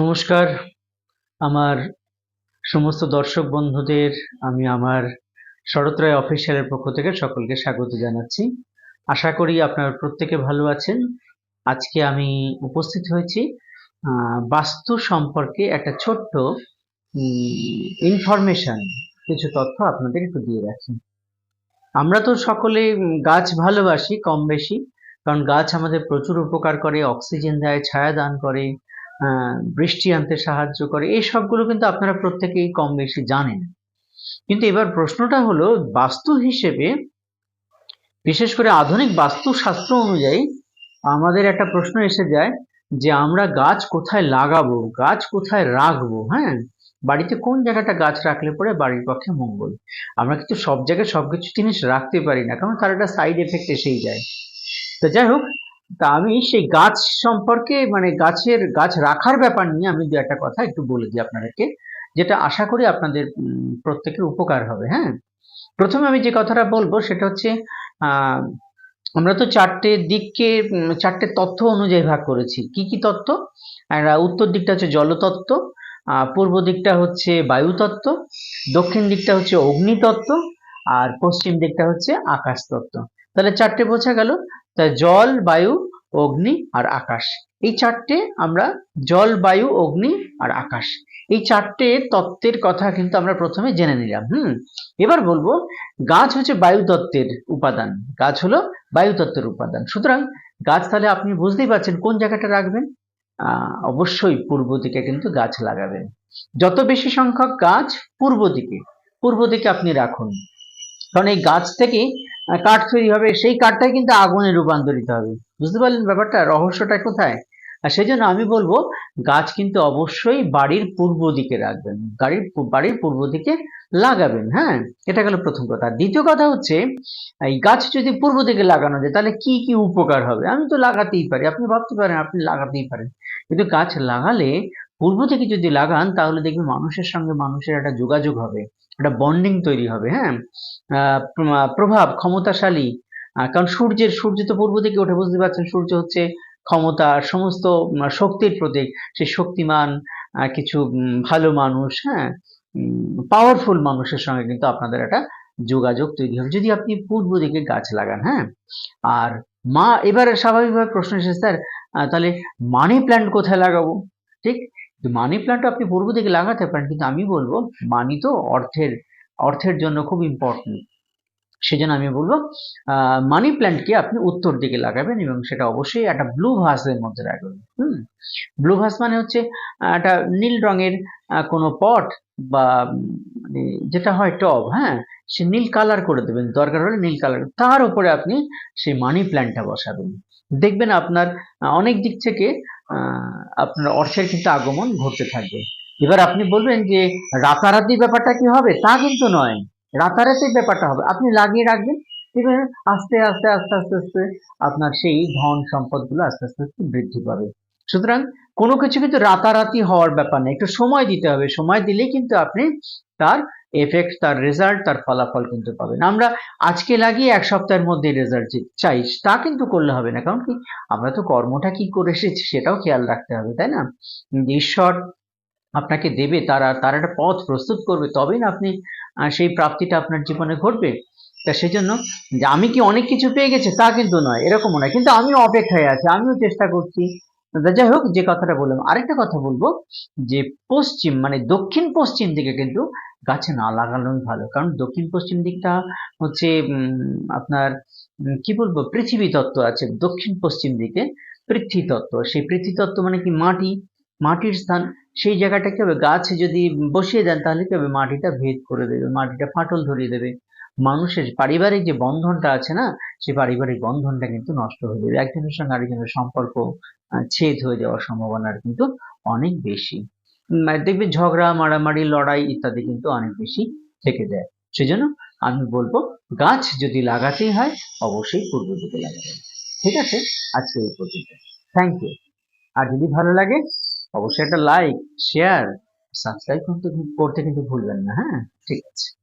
নমস্কার। আমার সমস্ত দর্শক বন্ধুদের, আমি আমার শরৎ রায় অফিসিয়ালের পক্ষ থেকে সকলকে স্বাগত জানাচ্ছি। আশা করি আপনারা প্রত্যেকে ভালো আছেন। আজকে আমি উপস্থিত হয়েছি বাস্তু সম্পর্কে একটা ছোট্ট ইনফরমেশন কিছু তথ্য আপনাদের একটু দিয়ে রাখি। আমরা তো সকলে গাছ ভালোবাসি, কম বেশি, কারণ গাছ আমাদের প্রচুর উপকার করে, অক্সিজেন দেয়, ছায়া দান করে বৃষ্টি আনতে সাহায্য করে, এই সবগুলো কিন্তু আপনারা প্রত্যেকেই কম বেশি জানেন। কিন্তু এবার প্রশ্নটা হলো, বাস্তু হিসেবে, বিশেষ করে আধুনিক বাস্তুশাস্ত্র অনুযায়ী, আমাদের একটা প্রশ্ন এসে যায় যে আমরা গাছ কোথায় লাগাবো, গাছ কোথায় রাখব হ্যাঁ? বাড়িতে কোন জায়গাটা গাছ রাখলে পরে বাড়ির পক্ষে মঙ্গল? আমরা কিন্তু সব জায়গায় সবকিছু জিনিস রাখতে পারি না, কারণ তার একটা সাইড এফেক্ট এসেই যায়। তো যাই হোক তা আমি সেই গাছ সম্পর্কে মানে গাছের, গাছ রাখার ব্যাপার নিয়ে আমি দু একটা কথা একটু বলে দিই আপনাদেরকে, যেটা আশা করি আপনাদের প্রত্যেকের উপকার হবে হ্যাঁ? প্রথমে আমি যে কথাটা বলব সেটা হচ্ছে আমরা তো চারটে দিককে চারটে তথ্য অনুযায়ী ভাগ করেছি। কি কি তত্ত্ব উত্তর দিকটা হচ্ছে জলতত্ত্ব পূর্ব দিকটা হচ্ছে বায়ুতত্ত্ব, দক্ষিণ দিকটা হচ্ছে অগ্নিতত্ত্ব, আর পশ্চিম দিকটা হচ্ছে আকাশ তত্ত্ব তাহলে চারটে বোঝা গেল। তা জল, বায়ু, অগ্নি আর আকাশ। এই চারটে আমরা জল, বায়ু, অগ্নি আর আকাশ। এই চারটে তত্ত্বের কথা কিন্তু আমরা প্রথমে জেনে নিলাম, হুম? এবার বলব, গাছ হচ্ছে বায়ু তত্ত্বের উপাদান। গাছ হলো বায়ু তত্ত্বের উপাদান। সুতরাং গাছ তাহলে আপনি বুঝতেই পারছেন কোন জায়গাটা রাখবেন? অবশ্যই পূর্ব দিকে কিন্তু গাছ লাগাবেন। যত বেশি সংখ্যক গাছ পূর্ব দিকে পূর্ব দিকে আপনি রাখুন। কারণ এই গাছ থেকে কাঠ তৈরি হবে, সেই কাঠটাই কিন্তু আগুনে রূপান্তরিত হবে। বুঝতে পারলেন ব্যাপারটা? রহস্যটা কোথায়? আর সেই জন্য আমি বলব, গাছ কিন্তু অবশ্যই বাড়ির পূর্ব দিকে রাখবেন। গাড়ির বাড়ির পূর্ব দিকে লাগাবেন হ্যাঁ? এটা গেল প্রথম কথা। দ্বিতীয় কথা হচ্ছে, এই গাছ যদি পূর্ব দিকে লাগানো যায়, তাহলে কি কি উপকার হবে? আমি তো লাগাতেই পারি। আপনি ভাবতে পারেন, আপনি লাগাতেই পারেন। কিন্তু গাছ লাগালে পূর্ব থেকে যদি লাগান, তাহলে দেখবেন মানুষের সঙ্গে মানুষের একটা যোগাযোগ হবে, একটা বন্ডিং তৈরি হবে হ্যাঁ? প্রভাব ক্ষমতাশালী। কারণ সূর্যের, সূর্য তো পূর্ব থেকে ওঠে, বুঝতে পারছেন? সূর্য হচ্ছে ক্ষমতা, সমস্ত শক্তির প্রতীক। সে শক্তিমান কিছু ভালো মানুষ হ্যাঁ? পাওয়ারফুল মানুষের সঙ্গে কিন্তু আপনাদের একটা যোগাযোগ তৈরি হবে, যদি আপনি পূর্ব দিকে গাছ লাগান হ্যাঁ? আর মা, এবারে স্বাভাবিকভাবে প্রশ্ন এসেছে, স্যার তাহলে মানি প্ল্যান্ট কোথায় লাগাবো? ঠিক? মানি প্ল্যান্ট আপনি পূর্ব দিকে লাগাতে পারেন, কিন্তু আমি বলব মানি তো অর্থের অর্থের জন্য খুব ইম্পর্টেন্ট সেজন্য আমি বলব মানি প্ল্যান্টকে আপনি উত্তর দিকে লাগাবেন এবং সেটা অবশ্যই একটা ব্লু ভাসের মধ্যে রাখবেন। হুম? ব্লু ভাস মানে হচ্ছে একটা নীল রঙের কোনো পট বা মানে যেটা হয় টব হ্যাঁ? সে নীল কালার করে দেবেন। দরকার হলে নীল কালার তার উপরে আপনি সেই মানি প্ল্যান্টটা বসাবেন। দেখবেন আপনার অনেক দিক থেকে আপনার অর্থের কিন্তু আগমন ঘটতে থাকবে। এবার আপনি বলবেন যে, রাতারাতি ব্যাপারটা কি হবে? তা কিন্তু নয়। রাতারাতি ব্যাপারটা হবে। আপনি লাগিয়ে রাখবেন। দেখবেন আস্তে আস্তে আস্তে আস্তে আস্তে আপনার সেই ধন সম্পদগুলো আস্তে আস্তে আস্তে বৃদ্ধি পাবে। সুতরাং কোনো কিছু কিন্তু রাতারাতি হওয়ার ব্যাপার নেই একটু সময় দিতে হবে। সময় দিলেই কিন্তু আপনি তার এফেক্ট তার রেজাল্ট তার ফলাফল কিন্তু পাবেন। আমরা আজকে লাগিয়ে এক সপ্তাহের মধ্যে রেজাল্ট চাই, তা কিন্তু করলে হবে না। কারণ কি? আমরা তো কর্মটা কি করে এসেছি সেটাও খেয়াল রাখতে হবে, তাই না? ঈশ্বর আপনাকে দেবে, তারা, তার একটা পথ প্রস্তুত করবে, তবেই না আপনি সেই প্রাপ্তিটা আপনার জীবনে ঘটবে। তা সেই জন্য যে আমি কি অনেক কিছু পেয়ে গেছি তা কিন্তু নয়, এরকমও নয়। কিন্তু আমিও অপেক্ষায় আছি, আমিও চেষ্টা করছি যাই হোক, যে কথাটা বললাম, আরেকটা কথা বলব, যে পশ্চিম মানে দক্ষিণ পশ্চিম দিকে কিন্তু গাছে না লাগানোই ভালো। কারণ দক্ষিণ পশ্চিম দিকটা হচ্ছে আপনার কি বলব, পৃথিবী তত্ত্ব আছে, দক্ষিণ পশ্চিম দিকে পৃথ্বী তত্ত্ব। সেই পৃথ্বী তত্ত্ব মানে কি মাটি, মাটির স্থান। সেই জায়গাটা কি হবে গাছ যদি বসিয়ে দেন, তাহলে কি হবে? মাটিটা ভেদ করে দেবে, মাটিটা ফাটল ধরিয়ে দেবে। মানুষের পারিবারিক যে বন্ধনটা আছে না, সেই পারিবারিক বন্ধনটা কিন্তু নষ্ট হয়ে যাবে। একজনের সঙ্গে আরেকজনের সম্পর্ক ছেদ হয়ে যাওয়ার সম্ভাবনার কিন্তু অনেক বেশি। দেখবে ঝগড়া, মারামারি, লড়াই ইত্যাদি কিন্তু অনেক বেশি থেকে যায়। সেজন্য আমি বলব, গাছ যদি লাগাতেই হয়, অবশ্যই পূর্ব দিকে লাগাবেন ঠিক আছে? আজকে এই পর্যন্ত। থ্যাংক ইউ আর যদি ভালো লাগে, অবশ্যই একটা লাইক শেয়ার সাবস্ক্রাইব করতে করতে কিন্তু ভুলবেন না হ্যাঁ? ঠিক আছে।